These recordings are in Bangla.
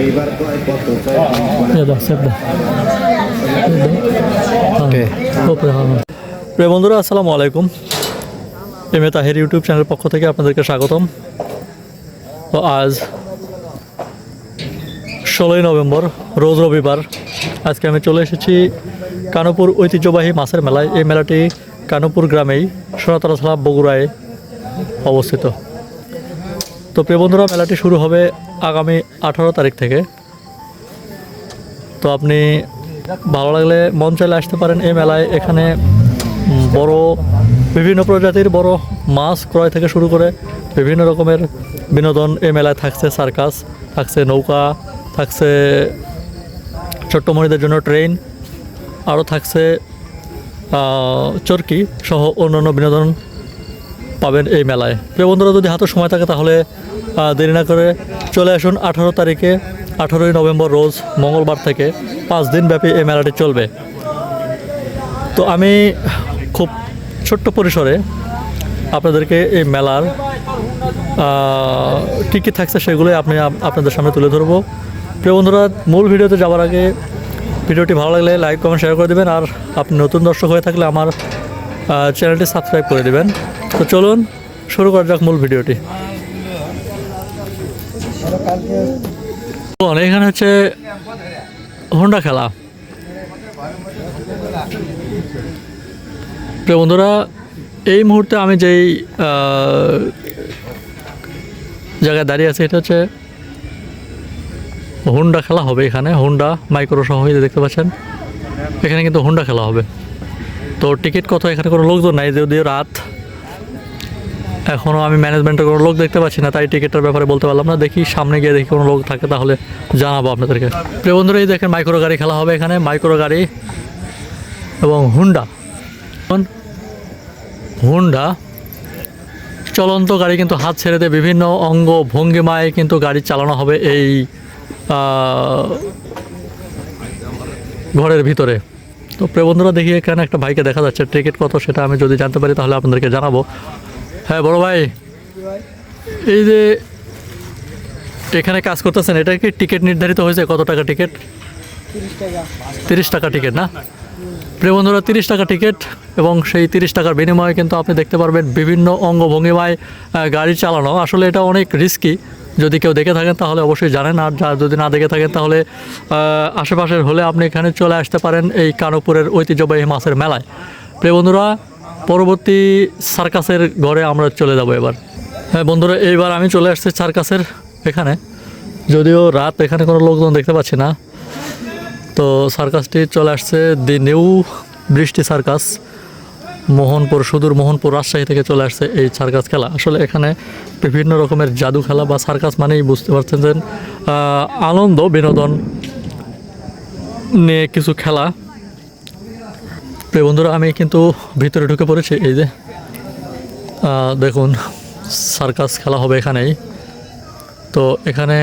এইবার কত. Oke. Oke. প্রিয় বন্ধুরা আসসালামু আলাইকুম এম এ তাহের ইউটিউব চ্যানেলের পক্ষ থেকে আপনাদেরকে স্বাগতম তো আজ ষোলোই নভেম্বর, রোজ রবিবার আজকে আমি চলে এসেছি কানপুর ঐতিহ্যবাহী মাছের মেলায়। এই মেলাটি কানপুর গ্রামেই সোনাতলা বগুড়ায় অবস্থিত। তো প্রিয় বন্ধুরা, মেলাটি শুরু হবে আগামী আঠারো তারিখ থেকে। তো আপনি ভালো লাগলে মন চাইলে আসতে পারেন এই মেলায়। এখানে বড়, বিভিন্ন প্রজাতির বড় মাছ ক্রয় থেকে শুরু করে বিভিন্ন রকমের বিনোদন এই মেলায় থাকছে। সার্কাস, থাকছে নৌকা থাকছে ছোট্ট মহিলাদের জন্য ট্রেন, আরও থাকছে চরকি সহ অন্যান্য বিনোদন পাবেন এই মেলায়। প্রিয় বন্ধুরা, যদি হাতে সময় থাকে তাহলে দেরি না করে চলে আসুন আঠারো তারিখে, আঠারোই নভেম্বর রোজ মঙ্গলবার থেকে পাঁচ দিন ব্যাপী এই মেলাটি চলবে। তো আমি খুব ছোট্ট পরিসরে আপনাদেরকে এই মেলার কী কী থাকছে সেগুলোই আপনি আপনাদের সামনে তুলে ধরবো। প্রিয় বন্ধুরা, মূল ভিডিওতে যাওয়ার আগে ভিডিওটি ভালো লাগলে লাইক, কমেন্ট শেয়ার করে দেবেন আর আপনি নতুন দর্শক হয়ে থাকলে আমার চ্যানেলটি সাবস্ক্রাইব করে দেবেন। তো চলুন শুরু করা যাক মূল ভিডিওটি। এখানে হচ্ছে হোন্ডা খেলা। প্রিয় বন্ধুরা, এই মুহূর্তে আমি যেই জায়গায় দাঁড়িয়ে আছি, এটা হচ্ছে হুন্ডা খেলা হবে এখানে। হুন্ডা, মাইক্রো সহ দেখতে পাচ্ছেন। এখানে কিন্তু হুন্ডা খেলা হবে। তো টিকিট কত? এখানে কোনো লোকজন নাই যদিও রাত। এখনও আমি ম্যানেজমেন্টের কোনো লোক দেখতে পাচ্ছি না, তাই টিকিটের ব্যাপারে বলতে পারলাম না। দেখি সামনে গিয়ে দেখি কোনো লোক থাকে, তাহলে জানাব আপনাদেরকে। প্রিয় বন্ধুরা, এই দেখেন মাইক্রো গাড়ি খেলা হবে এখানে, মাইক্রো গাড়ি এবং হুন্ডা। হুন্ডা চলন্ত গাড়ি কিন্তু হাত ছেড়ে দিয়ে বিভিন্ন অঙ্গ ভঙ্গিমায় কিন্তু গাড়ি চালানো হবে এই ঘরের ভিতরে। তো প্রিয় বন্ধুরা, দেখি এখানে একটা ভাইকে দেখা যাচ্ছে। টিকিট কত সেটা আমি যদি জানতে পারি, তাহলে আপনাদেরকে জানাব। হ্যাঁ বড় ভাই। এই যে এখানে কাজ করতেছেন, এটা কি টিকিট নির্ধারিত হয়েছে? কত টাকা টিকিট? তিরিশ টাকা টিকিট না? প্রিয় বন্ধুরা, তিরিশ টাকা টিকিট এবং সেই তিরিশ টাকার বিনিময়ে কিন্তু আপনি দেখতে পারবেন বিভিন্ন অঙ্গভঙ্গিমায় গাড়ি চালানো। আসলে এটা অনেক রিস্কি যদি কেউ দেখে থাকেন, তাহলে অবশ্যই জানেন। আর যা যদি না দেখে থাকেন, তাহলে আশেপাশের হলে আপনি এখানে চলে আসতে পারেন এই কানপুরের ঐতিহ্যবাহী মাছের মেলায়। প্রিয় বন্ধুরা, পরবর্তী সার্কাসের ঘরে আমরা চলে যাব এবার। হ্যাঁ বন্ধুরা, এইবার আমি চলে আসছি সার্কাসের এখানে। যদিও রাত এখানে কোনো লোকজন দেখতে পাচ্ছি না। তো সার্কাসটি চলে আসছে the new Brishti circus. Mohanpur, সুদূর মোহনপুর রাজশাহী থেকে চলে আসছে এই সার্কাস খেলা। আসলে এখানে বিভিন্ন রকমের জাদু খেলা বা সার্কাস মানেই বুঝতে পারছেন যে আনন্দ, বিনোদন নিয়ে কিছু খেলা। প্রিয় বন্ধুরা, আমি কিন্তু ভিতরে ঢুকে পড়েছি, এই যে দেখুন সার্কাস খেলা হবে এখানেই। তো এখানে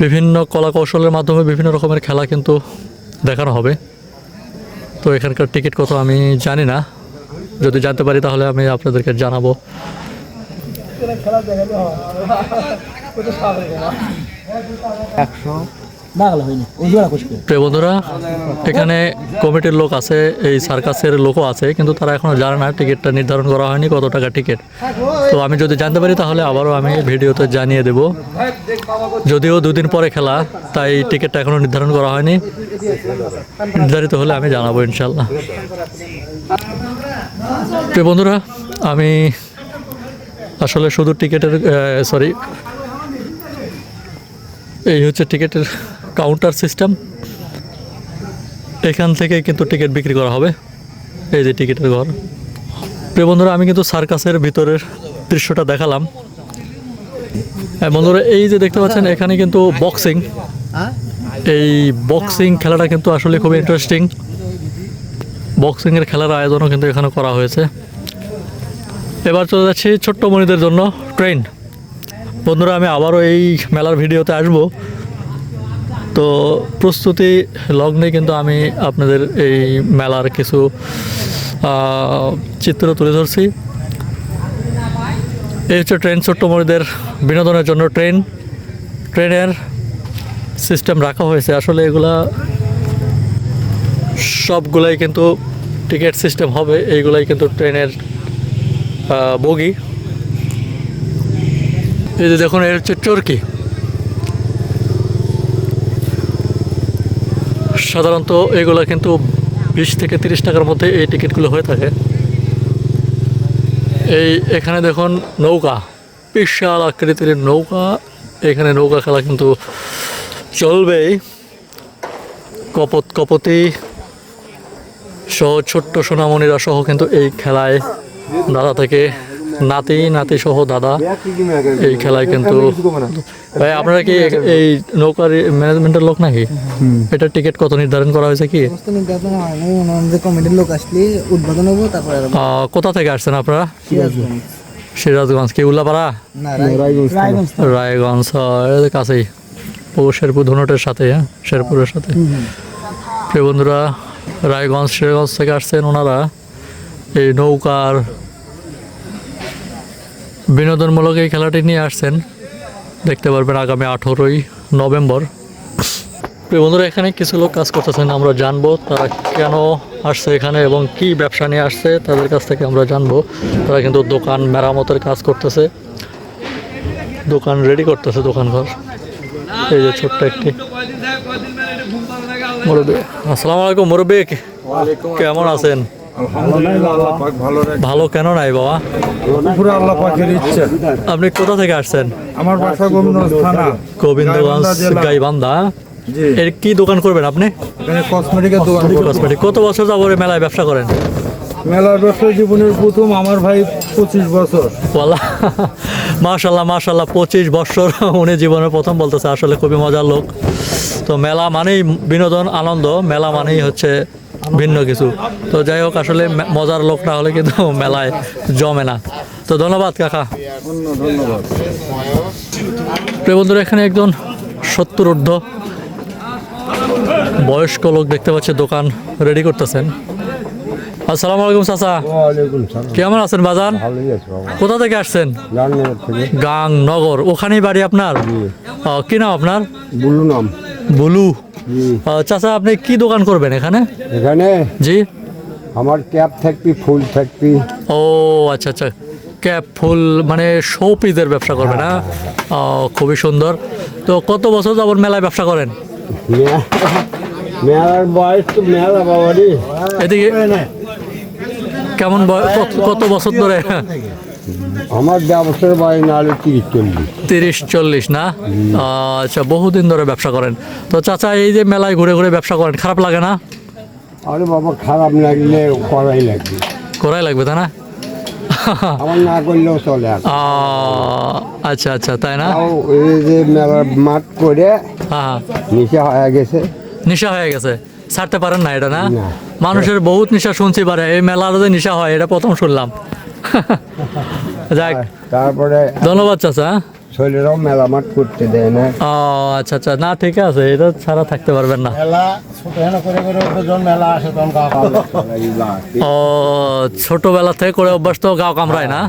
বিভিন্ন কলা কৌশলের মাধ্যমে বিভিন্ন রকমের খেলা কিন্তু দেখানো হবে। তো এখানকার টিকিট কত আমি জানি না। যদি জানতে পারি তাহলে আমি আপনাদেরকে জানাব। একশো প্রিয় বন্ধুরা, এখানে কমিটির লোক আছে, এই সার্কাসের লোকও আছে, কিন্তু তারা এখনও জানে না টিকিটটা নির্ধারণ করা হয়নি, কত টাকা টিকিট। তো আমি যদি জানতে পারি, তাহলে আবারও আমি ভিডিওতে জানিয়ে দেব। যদিও দুদিন পরে খেলা, তাই টিকিটটা এখনও নির্ধারণ করা হয়নি। নির্ধারিত হলে আমি জানাব ইনশাল্লাহ প্রিয় বন্ধুরা, আমি আসলে শুধু টিকিটের সরি এই হচ্ছে টিকিটের কাউন্টার সিস্টেম এখান থেকে কিন্তু টিকিট বিক্রি করা হবে। এই যে টিকিটের ঘর। প্রিয় বন্ধুরা, আমি কিন্তু সার্কাসের ভিতরের দৃশ্যটা দেখালাম। হ্যাঁ বন্ধুরা, এই যে দেখতে পাচ্ছেন, এখানে কিন্তু বক্সিং এই বক্সিং খেলাটা কিন্তু আসলে খুব ইন্টারেস্টিং বক্সিংয়ের খেলার আয়োজনও কিন্তু এখানে করা হয়েছে। এবার চলে যাচ্ছি ছোট্ট মনিদের জন্য ট্রেন বন্ধুরা, আমি আবারও এই মেলার ভিডিওতে আসব। তো প্রস্তুতি লগ্নে কিন্তু আমি আপনাদের এই মেলার কিছু চিত্র তুলে ধরছি। এই হচ্ছে ট্রেন ছোট্ট মরিদের বিনোদনের জন্য ট্রেন। ট্রেনের সিস্টেম রাখা হয়েছে। আসলে এগুলা সবগুলাই কিন্তু টিকিট সিস্টেম হবে। এইগুলাই কিন্তু ট্রেনের বগি। এই যে দেখুন এর হচ্ছে চরকি সাধারণত এগুলো কিন্তু বিশ থেকে তিরিশ টাকার মধ্যে এই টিকিটগুলো হয়ে থাকে। এই এখানে দেখুন নৌকা, বিশাল আকৃতির নৌকা। এখানে নৌকা খেলা কিন্তু চলবেই। কপত কপতি সহ ছোট্ট সোনামণিরা সহ কিন্তু এই খেলায় দাদা থেকে নাতি নাতি সহ দাদা এই খেলায় কিন্তু ভাই আপনারা কি এই নৌকার ম্যানেজমেন্টের লোক নাকি? এটা টিকিট কত নির্ধারণ করা হয়েছে কি? সমস্ত নির্যাতন নাই যে কমিটির লোক আসলে উদ্বোধন হব তারপরে আহ, কোথা থেকে আসছেন আপনারা? সিরাজগঞ্জ। সিরাজগঞ্জ কি উল্লাপাড়া? রায়গঞ্জ কাছেই। ও শেরপুর ধনুটের সাথে হ্যাঁ? শেরপুরের সাথে। প্রিয় বন্ধুরা রায়গঞ্জ শেরগঞ্জ থেকে আসছেন ওনারা। এই নৌকার বিনোদনমূলক এই খেলাটি নিয়ে আসছেন। দেখতে পারবেন আগামী আঠেরোই নভেম্বর। প্রিয় বন্ধুরা এখানে কিছু লোক কাজ করতেছেন আমরা জানব তারা কেন আসছে এখানে এবং কি ব্যবসা নিয়ে আসছে তাদের কাছ থেকে আমরা জানব। তারা কিন্তু দোকান মেরামতের কাজ করতেছে। দোকান রেডি করতেছে দোকান ঘর। এই যে ছোট্ট একটি মুরব্বী। আসসালামু আলাইকুম মুরব্বী কেমন আছেন? ভালো কেন নাই বাবা? পুরো আল্লাহ পাকের ইচ্ছা। আপনি কোথা থেকে আসছেন? আমার বাসা গোবিন্দগঞ্জ থানা। গোবিন্দগঞ্জ গাইবান্ধা এর কি দোকান করবেন আপনি? কসমেটিকের দোকান কসমেটিক কত বছর যাব মেলায় ব্যবসা করেন? মেলার ব্যবসা জীবনের প্রথম আমার ভাই পঁচিশ বছর। বলা মাশাল্লাহ মাশাল্লাহ পঁচিশ বছর উনি জীবনের প্রথম বলতেছে আসলে খুবই মজার লোক। তো মেলা মানেই বিনোদন আনন্দ। মেলা মানেই হচ্ছে ভিন্ন কিছু। তো যাই হোক আসলে মজার লোক না হলে কিন্তু মেলায় জমে না। তো ধন্যবাদ কাকা। ধন্যবাদ প্রিয় বন্ধুরা এখানে একজন সত্তর ঊর্ধ্ব বয়স্ক লোক দেখতে পাচ্ছে দোকান রেডি করতেছেন। আসসালামু আলাইকুম চাচা। কেমন আছেন বাজান? কোথা থেকে আসছেন? গাং নগর ওখানেই বাড়ি আপনার? কি নাম আপনার? বুলু নাম। বুলু। চাচা আপনি কি দোকান করবেন এখানে? এখানে জি। আমার ক্যাপ থাকবি ফুল থাকবি। ও আচ্ছা আচ্ছা। ক্যাপ ফুল মানে শো পিসের ব্যবসা করবেন না ও, খুবই সুন্দর। তো কত বছর যাবত মেলায় ব্যবসা করেন? মেলার বয়স তো মেলা বাবারি। এদিকে কেমন কত বছর ধরে? আমার ব্যবসার বয়স না হলে তিরিশ চল্লিশ। তিরিশ চল্লিশ না? আচ্ছা বহুদিন ধরে ব্যবসা করেন। তো চাচা এই যে মেলায় ঘুরে ঘুরে ব্যবসা করেন খারাপ লাগে না? আরে বাবা খারাপ লাগলে করাই লাগবে। করাই লাগবে তাই না? আমার না করলেও চলে আচ্ছা আচ্ছা তাই না? এই যে মেলার মাঠ করে হ্যাঁ নিচে হয়ে গেছে। নেশা হয়ে গেছে। ছাড়তে পারেন না এটা না? না। মানুষের বহুত নিশা শুনছি পারে এই মেলার যে নিশা হয় এটা প্রথম শুনলাম। যাক। তারপরে ধন্যবাদ চাচা ছেলেরাও মেলা করতে দেয় না। ও আচ্ছা আচ্ছা। না ঠিক আছে এটা ছাড়া থাকতে পারবেন না। মেলা ছোট হেনা করে করে যখন মেলা আসে তখন ও ছোটবেলা থেকে করে অভ্যাস তো গাও কামড়ায় না?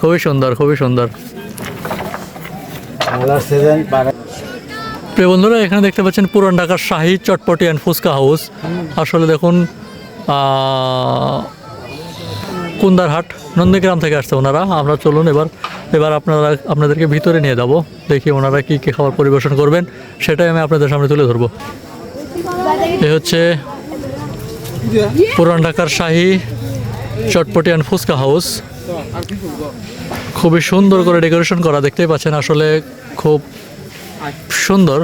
খুবই সুন্দর খুবই সুন্দর। প্রিয় বন্ধুরা এখানে দেখতে পাচ্ছেন পুরান ঢাকার শাহী চটপটি অ্যান্ড ফুচকা হাউস আসলে দেখুন আহ, কুন্দারহাট নন্দীগ্রাম থেকে আসছে ওনারা। আমরা চলুন এবার এবার আপনারা, আপনাদেরকে ভিতরে নিয়ে যাব, দেখি ওনারা কী কী খাবার পরিবেশন করবেন। সেটাই আমি আপনাদের সামনে তুলে ধরবো। এ হচ্ছে পুরান ঢাকার শাহী চটপটি অ্যান্ড ফুচকা হাউস। খুবই সুন্দর করে ডেকোরেশন করা, দেখতেই পাচ্ছেন আসলে খুব সুন্দর।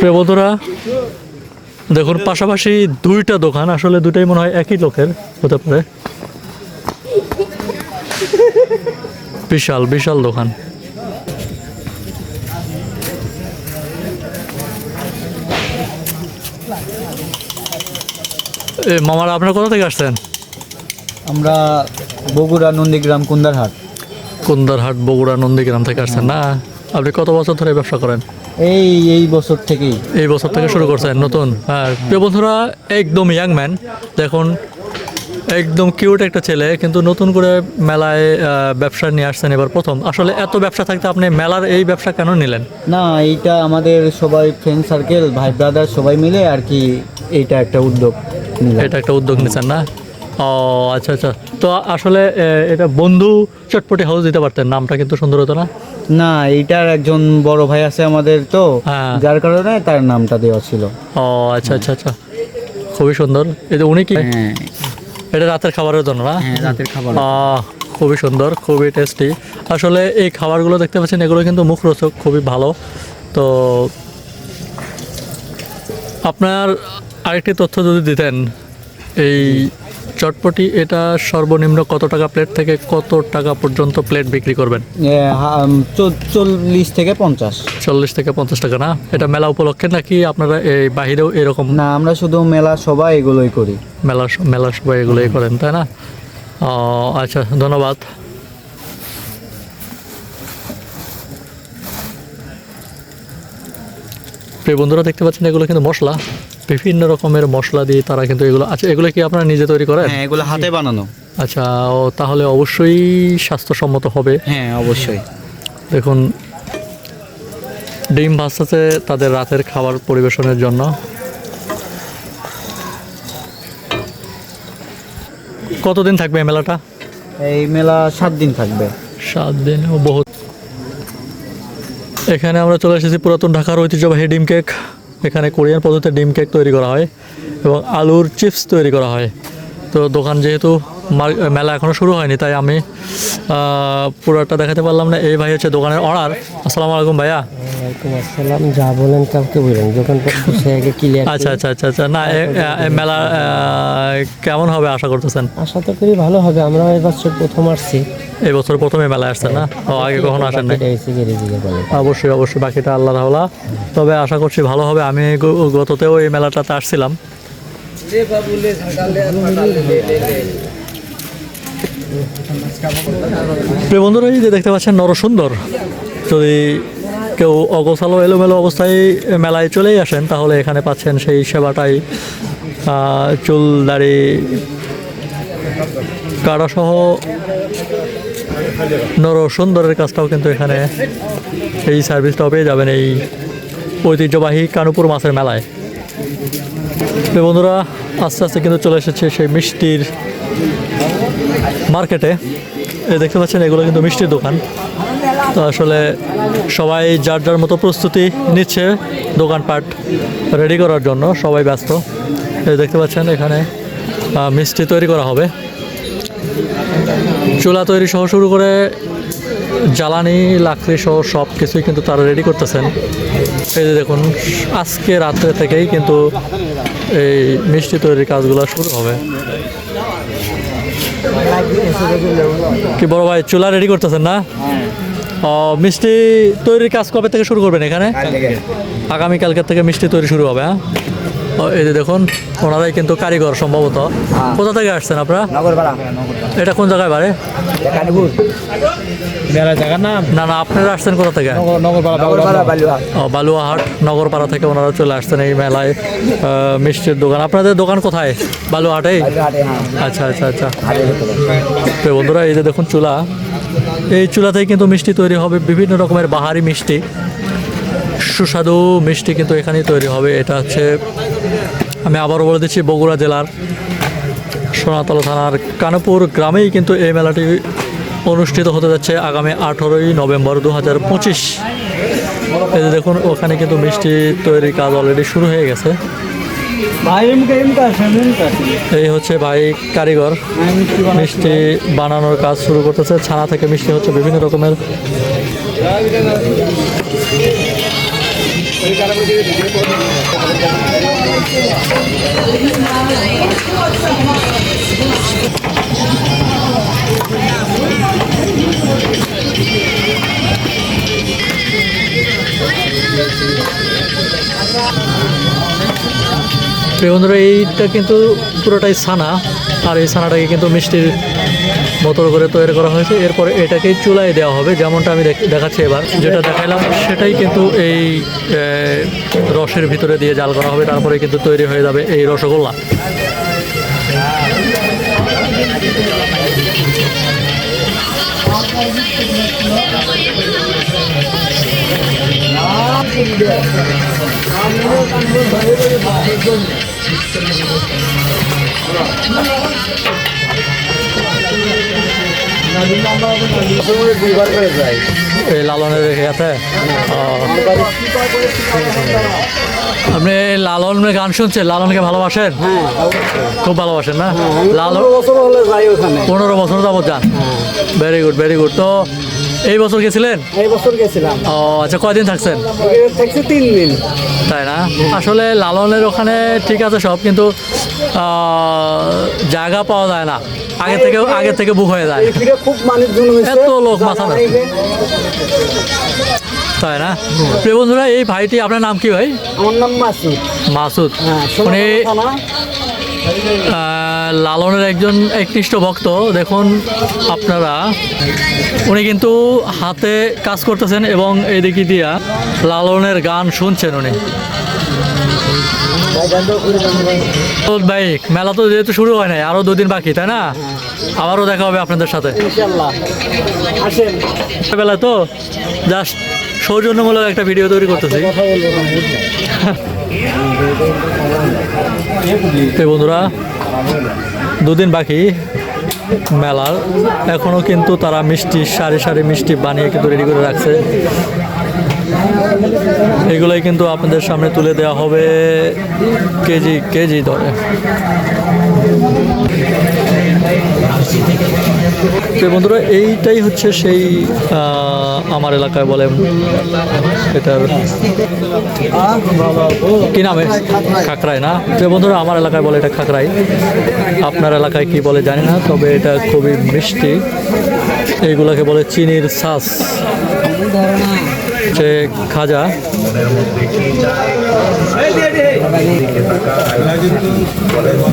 প্রিয় দেখুন পাশাপাশি দুইটা দোকান আসলে দুটাই মনে হয় একই লোকের হতে পারে। বিশাল বিশাল দোকান। এ মামারা আপনার কোথা থেকে আসছেন? আমরা বগুড়া নন্দীগ্রাম কুন্দারহাট। কুন্দারহাট বগুড়া নন্দীগ্রাম থেকে আসছেন না? আপনি কত বছর ধরে ব্যবসা করেন? এই এই বছর থেকেই। এই বছর থেকে শুরু করছেন নতুন। হ্যাঁ প্রিয় বন্ধুরা একদম ইয়াং ম্যান দেখুন একদম কিউট একটা ছেলে কিন্তু নতুন করে মেলায় ব্যবসা নিয়ে আসছেন এবার প্রথম। আসলে এত ব্যবসা থাকতে আপনি মেলার এই ব্যবসা কেন নিলেন? না এইটা আমাদের সবাই ফ্রেন্ড সার্কেল ভাই ব্রাদার সবাই মিলে আর কি এইটা একটা উদ্যোগ এটা একটা উদ্যোগ নিচ্ছেন না? ও আচ্ছা আচ্ছা। তো আসলে এটা বন্ধু চটপটি হাউস দিতে পারতেন নামটা কিন্তু সুন্দর হতো না? না এইটার একজন বড় ভাই আছে আমাদের তো হ্যাঁ। যার কারণে তার নামটা দেওয়া ছিল। ও আচ্ছা আচ্ছা আচ্ছা। খুবই সুন্দর। এই যে উনি কি? হ্যাঁ। এটা রাতের খাবারের জন্য না? হ্যাঁ রাতের খাবার। আহ, খুবই সুন্দর খুবই টেস্টি আসলে এই খাবারগুলো দেখতে পাচ্ছেন এগুলো কিন্তু মুখরোচক খুবই ভালো। তো আপনার আরেকটি তথ্য যদি দিতেন এই চটপটি এটা সর্বনিম্ন কত টাকা প্লেট থেকে কত টাকা পর্যন্ত প্লেট বিক্রি করবেন? চল্লিশ থেকে পঞ্চাশ। চল্লিশ থেকে পঞ্চাশ টাকা না? এটা মেলা উপলক্ষে নাকি আপনারা এই বাহিরেও এরকম? না আমরা শুধু মেলা সবাই এগুলোই করি। মেলা মেলা সবাই এগুলোই করেন তাই না? আচ্ছা ধন্যবাদ। প্রিয় বন্ধুরা দেখতে পাচ্ছেন এগুলো কিন্তু মশলা। বিভিন্ন রকমের মশলা দিয়ে তারা কিন্তু এগুলো আচ্ছা এগুলো কি আপনারা নিজে তৈরি করেন? হ্যাঁ এগুলো হাতে বানানো। আচ্ছা ও তাহলে অবশ্যই স্বাস্থ্যসম্মত হবে। হ্যাঁ অবশ্যই। দেখুন ডিম ভাজতেছে তাদের রাতের খাবার পরিবেশনের জন্য। কতদিন থাকবে মেলাটা? এই মেলা সাত দিন থাকবে। সাত দিন ও বহুত। এখানে আমরা চলে এসেছি পুরাতন ঢাকার ঐতিহ্যবাহী ডিম কেক। এখানে কোরিয়ান পদ্ধতিতে ডিম কেক তৈরি করা হয় এবং আলুর চিপস তৈরি করা হয়। তো দোকান যেহেতু মেলা এখনও শুরু হয়নি তাই আমি পুরোটা দেখাতে পারলাম না। এই ভাই হচ্ছে দোকানের অর্ডার আসসালামু আলাইকুম ভাইয়া। আসসালাম। যা বলেন কাউকে বলেন। দোকান আচ্ছা আচ্ছা আচ্ছা আচ্ছা। না মেলা কেমন হবে আশা করতেছেন? আশা তো করি ভালো হবে। আমরা এই বছর প্রথম আসছি। এই বছর প্রথমে মেলায় আসছেন না? ও, আগে কখনো আসেন বলে অবশ্যই অবশ্যই, বাকিটা আল্লাহ তাহলা তবে আশা করছি ভালো হবে। আমি গততেও এই মেলাটাতে আসছিলাম। প্রিয় যে দেখতে পাচ্ছেন নরসুন্দর। যদি কেউ অগোছালো, এলোমেলো অবস্থায় মেলায় চলেই আসেন, তাহলে এখানে পাচ্ছেন সেই সেবাটাই। চুল দাড়ি কাটাসহ নর সুন্দরের কাজটাও কিন্তু এখানে এই সার্ভিসটাও পেয়ে যাবেন এই ঐতিহ্যবাহী কানুপুর মাছের মেলায়। বন্ধুরা, আস্তে আস্তে কিন্তু চলে এসেছে সেই মিষ্টির মার্কেটে এই দেখতে পাচ্ছেন, এগুলো কিন্তু মিষ্টির দোকান। তো আসলে সবাই যার যার মতো প্রস্তুতি নিচ্ছে দোকানপাট রেডি করার জন্য, সবাই ব্যস্ত। এই দেখতে পাচ্ছেন, এখানে মিষ্টি তৈরি করা হবে। চুলা তৈরি সহ শুরু করে জ্বালানি লাকড়ি সহ সব কিছুই কিন্তু তারা রেডি করতেছেন। এই যে দেখুন আজকে রাত্রে থেকেই কিন্তু এই মিষ্টি তৈরির কাজগুলো শুরু হবে। কি বড় ভাই চুলা রেডি করতেছেন না? ও মিষ্টি তৈরির কাজ কবে থেকে শুরু করবেন এখানে? আগামীকালকের থেকে মিষ্টি তৈরি শুরু হবে হ্যাঁ? এই যে দেখুন ওনারাই কিন্তু কারিগর সম্ভবত। কোথা থেকে আসছেন আপনারা? এটা কোন জায়গায় বাড়ে? না না আপনারা আসছেন কোথা থেকে? ও, বালুয়াহাট নগরপাড়া থেকে ওনারা চলে আসছেন এই মেলায়। মিষ্টির দোকান। আপনাদের দোকান কোথায়? বালুয়াহাটেই? আচ্ছা আচ্ছা আচ্ছা। তো বন্ধুরা এই যে দেখুন চুলা। এই চুলাতেই কিন্তু মিষ্টি তৈরি হবে বিভিন্ন রকমের বাহারি মিষ্টি। সুস্বাদু মিষ্টি কিন্তু এখানেই তৈরি হবে। এটা হচ্ছে আমি আবারও বলে দিচ্ছি বগুড়া জেলার সোনাতলা থানার কানপুর গ্রামেই কিন্তু এই মেলাটি অনুষ্ঠিত হতে যাচ্ছে আগামী আঠেরোই নভেম্বর দু হাজার পঁচিশ। এই যে দেখুন ওখানে কিন্তু মিষ্টি তৈরির কাজ অলরেডি শুরু হয়ে গেছে। এই হচ্ছে ভাই কারিগর। মিষ্টি বানানোর কাজ শুরু করতেছে। ছানা থেকে মিষ্টি হচ্ছে বিভিন্ন রকমের। প্রিয় বন্ধুরা, এইটা কিন্তু পুরোটাই ছানা, আর এই ছানাটাকে কিন্তু মিষ্টির মতো করে তৈরি করা হয়েছে। এরপরে এটাকেই চুলায় দেওয়া হবে, যেমনটা আমি দেখ- দেখাচ্ছি এবার। যেটা দেখাইলাম, সেটাই কিন্তু এই রসের ভিতরে দিয়ে জাল করা হবে, তারপরে কিন্তু তৈরি হয়ে যাবে এই রসগোল্লা। এই লালনের আপনি লালনের গান শুনছেন? লালনকে ভালোবাসেন? খুব ভালোবাসেন না? লালন হলে যাই ওখানে। পনেরো বছর যাবত যান। ভেরি গুড ভেরি গুড তো এই বছর গেছিলেন? এই বছর গেছিলাম। ও আচ্ছা কয়দিন থাকছেন? থাকছি তিন দিন। তাই না? আসলে লালনের ওখানে ঠিক আছে সব কিন্তু জায়গা পাওয়া যায় না। আগে থেকে আগে থেকে বুক হয়ে যায়। খুব মানুষজন এত লোক মাথা না তাই না? প্রিয় বন্ধুরা এই ভাইটি আপনার নাম কি ভাই? আমার নাম মাসুদ। মাসুদ। হ্যাঁ উনি লালনের একজন একনিষ্ঠ ভক্ত দেখুন আপনারা। উনি কিন্তু হাতে কাজ করতেছেন এবং এইদিকে দিয়া লালনের গান শুনছেন উনি। তো ভাই মেলা তো যেহেতু শুরু হয় নাই আরও দুদিন বাকি তাই না? আবারও দেখা হবে আপনাদের সাথে। বেলা তো জাস্ট সৌজন্যমূলক একটা ভিডিও তৈরি করতেছি। বন্ধুরা দুদিন বাকি মেলার। এখনও কিন্তু তারা মিষ্টি, সারি সারি মিষ্টি বানিয়ে কিন্তু রেডি করে রাখছে। এগুলোই কিন্তু আপনাদের সামনে তুলে দেওয়া হবে কেজি কেজি দরে। তো বন্ধুরা, এইটাই হচ্ছে সেই আমার এলাকায় বলে এটার কি নামে খাকরাই না? তো বন্ধুরা, আমার এলাকায় বলে এটা খাকরাই। আপনার এলাকায় কি বলে জানি না, তবে এটা খুবই মিষ্টি। এইগুলোকে বলে চিনির শ্বাস হচ্ছে খাজা।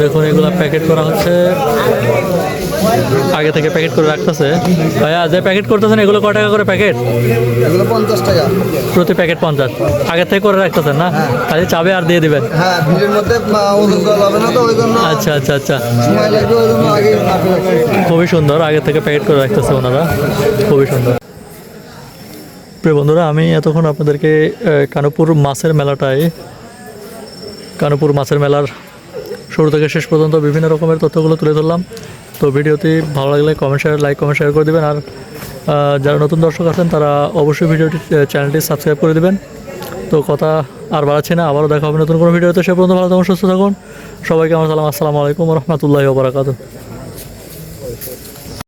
দেখুন, এগুলা প্যাকেট করা হচ্ছে। আগে থেকে প্যাকেট করে রাখতেছে। ভাইয়া যে প্যাকেট করতেছেন এগুলো কয় টাকা করে প্যাকেট এগুলো পঞ্চাশ টাকা। প্রতি প্যাকেট পঞ্চাশ। আগে থেকে করে রাখতেছেন না? খালি চাবে আর দিয়ে দিবেন? হ্যাঁ ভিড়ের মধ্যে ওজন করা যাবে না তো ওই জন্য আচ্ছা আচ্ছা আচ্ছা। সময় লাগবে ওই জন্য আগে খুবই সুন্দর আগে থেকে প্যাকেট করে রাখতেছে ওনারা। খুবই সুন্দর। প্রিয় বন্ধুরা আমি এতক্ষণ আপনাদেরকে কানুপুর মাছের মেলাটায় কানুপুর মাছের মেলার শুরু থেকে শেষ পর্যন্ত বিভিন্ন রকমের তথ্যগুলো তুলে ধরলাম। তো ভিডিওটি ভালো লাগলে comment share like comment share করে দেবেন। আর যারা নতুন দর্শক আছেন, তারা অবশ্যই ভিডিওটি চ্যানেলটি সাবস্ক্রাইব করে দেবেন। তো কথা আর বাড়াচ্ছি না, আবারও দেখা হবে নতুন কোনো ভিডিওতে। সে পর্যন্ত ভালো থাকুন, সুস্থ থাকুন। সবাইকে আমার সালাম, আসসালামু আলাইকুম রহমতুল্লাহ বারাকাতু